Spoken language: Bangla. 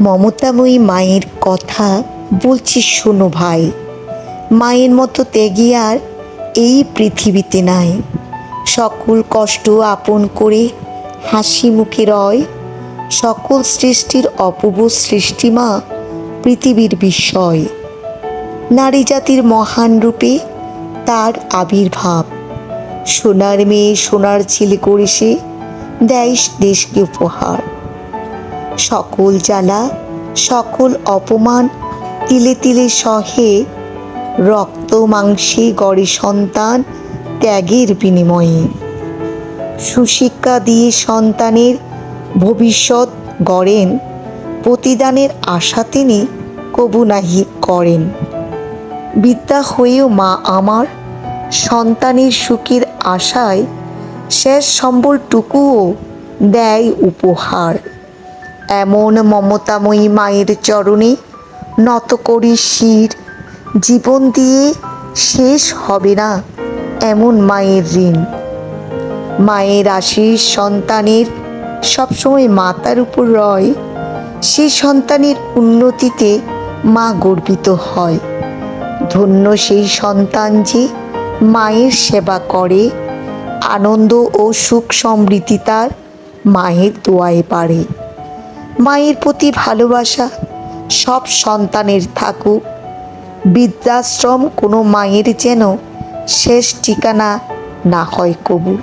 মমতাময়ী মায়ের কথা বলছি শোনো ভাই। মায়ের মতো ত্যাগী আর এই পৃথিবীতে নাই। সকল কষ্ট আপন করে হাসি মুখে রয়। সকল সৃষ্টির অপূর্ব সৃষ্টিমা পৃথিবীর বিস্ময়। নারী জাতির মহান রূপে তার আবির্ভাব। সোনার মেয়ে সোনার ছেলে করে সে দেশকে উপহার। সকল জ্বালা, সকল অপমান তিলে তিলে সহে রক্ত মাংসে গড়ে সন্তান ত্যাগের বিনিময়ে। সুশিক্ষা দিয়ে সন্তানের ভবিষ্যৎ গড়েন, প্রতিদানের আশা তিনি কবু নাহি করেন। বিদ্যা হয়েও মা আমার সন্তানের সুখের আশায় শেষ সম্বলটুকুও দেয় উপহার। এমন মমতাময়ী মায়ের চরণে নত করি শির। জীবন দিয়ে শেষ হবে না এমন মায়ের ঋণ। মায়ের আশিস সন্তানের সবসময় মাতার উপর রয়। সেই সন্তানের উন্নতিতে মা গর্বিত হয়। ধন্য সেই সন্তান যে মায়ের সেবা করে। আনন্দ ও সুখ সমৃদ্ধি তার মায়ের দোয়ায় বাড়ে। মায়ের প্রতি ভালোবাসা, সব সন্তানের থাকুক। বৃদ্ধাশ্রম কোনো মায়ের যেন শেষ ঠিকানা না হয় কবু।